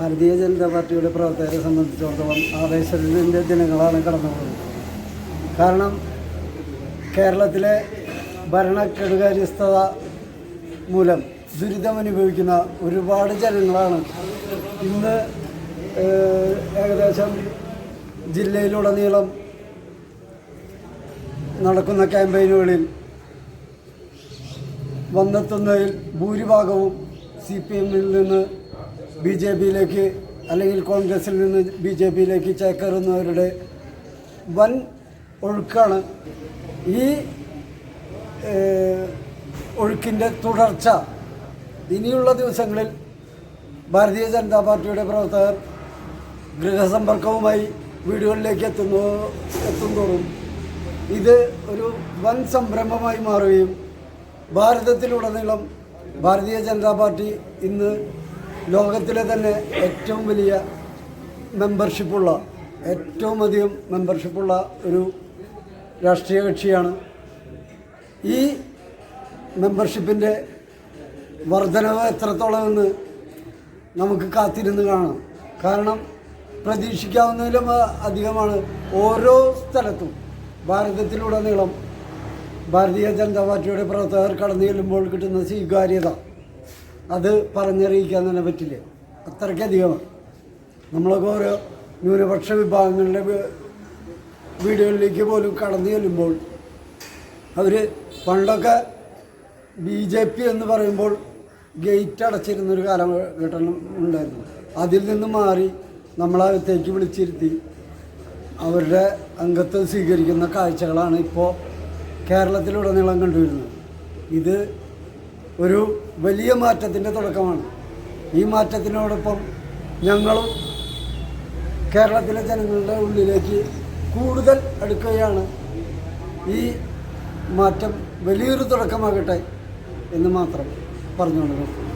ഭാരതീയ ജനതാ പാർട്ടിയുടെ പ്രവർത്തകരെ സംബന്ധിച്ചിടത്തോളം ആവേശത്തിന്റെ ദിനങ്ങളാണ് കടന്നു പോകുന്നത് കാരണം കേരളത്തിലെ ഭരണക്കെടുകാര്യസ്ഥത മൂലം ദുരിതമനുഭവിക്കുന്ന ഒരുപാട് ജനങ്ങളാണ്. ഇന്ന് ഏകദേശം ജില്ലയിലുടനീളം നടക്കുന്ന ക്യാമ്പയിനുകളിൽ വന്നെത്തുന്നതിൽ ഭൂരിഭാഗവും സി പി എമ്മിൽ നിന്ന് ബി ജെ പിയിലേക്ക് അല്ലെങ്കിൽ കോൺഗ്രസിൽ നിന്ന് ബി ജെ പിയിലേക്ക് ചേക്കേറുന്നവരുടെ വൻ ഒഴുക്കാണ് ഈ ഒഴുക്കിന്റെ തുടർച്ച. ഇനിയുള്ള ദിവസങ്ങളിൽ ഭാരതീയ ജനതാ പാർട്ടിയുടെ പ്രവർത്തകർ ഗൃഹസമ്പർക്കവുമായി വീടുകളിലേക്ക് എത്തുന്നു എത്തുന്തോറും ഇത് ഒരു വൻ സംരംഭമായി മാറുകയും ഭാരതത്തിലുടനീളം ഭാരതീയ ജനതാ പാർട്ടി ഇന്ന് ലോകത്തിലെ തന്നെ ഏറ്റവും വലിയ മെമ്പർഷിപ്പുള്ള ഏറ്റവും അധികം മെമ്പർഷിപ്പുള്ള ഒരു രാഷ്ട്രീയ കക്ഷിയാണ്. ഈ മെമ്പർഷിപ്പിന്റെ വർധനവ് എത്രത്തോളമെന്ന് നമുക്ക് കാത്തിരുന്ന് കാണാം. കാരണം പ്രതീക്ഷിക്കാവുന്നതിലും അധികമാണ് ഓരോ സ്ഥലത്തും ഭാരതത്തിലുടനീളം ഭാരതീയ ജനതാ പാർട്ടിയുടെ പ്രവർത്തകർ കടന്നു ചെല്ലുമ്പോൾ കിട്ടുന്ന സ്വീകാര്യത. അത് പറഞ്ഞറിയിക്കാൻ തന്നെ പറ്റില്ല. അത്രയ്ക്കധികമാണ് നമ്മളൊക്കെ ഓരോ ന്യൂനപക്ഷ വിഭാഗങ്ങളുടെ വീടുകളിലേക്ക് പോലും കടന്നു ചെല്ലുമ്പോൾ അവർ പണ്ടൊക്കെ ബി ജെ പി എന്ന് പറയുമ്പോൾ ഗേറ്റ് അടച്ചിരുന്നൊരു കാലഘട്ടം ഉണ്ടായിരുന്നു. അതിൽ നിന്ന് മാറി നമ്മളകത്തേക്ക് വിളിച്ചിരുത്തി അവരുടെ അംഗത്വം സ്വീകരിക്കുന്ന കാഴ്ചകളാണ് ഇപ്പോൾ കേരളത്തിലുടനീളം കണ്ടുവരുന്നത്. ഇത് ഒരു വലിയ മാറ്റത്തിന്റെ തുടക്കമാണ്. ഈ മാറ്റത്തിനോടൊപ്പം ഞങ്ങളും കേരളത്തിലെ ജനങ്ങളുടെ ഉള്ളിലേക്ക് കൂടുതൽ അടുക്കുകയാണ്. ഈ മാറ്റം വലിയൊരു തുടക്കമാകട്ടെ എന്ന് മാത്രം പറഞ്ഞുകൊണ്ട്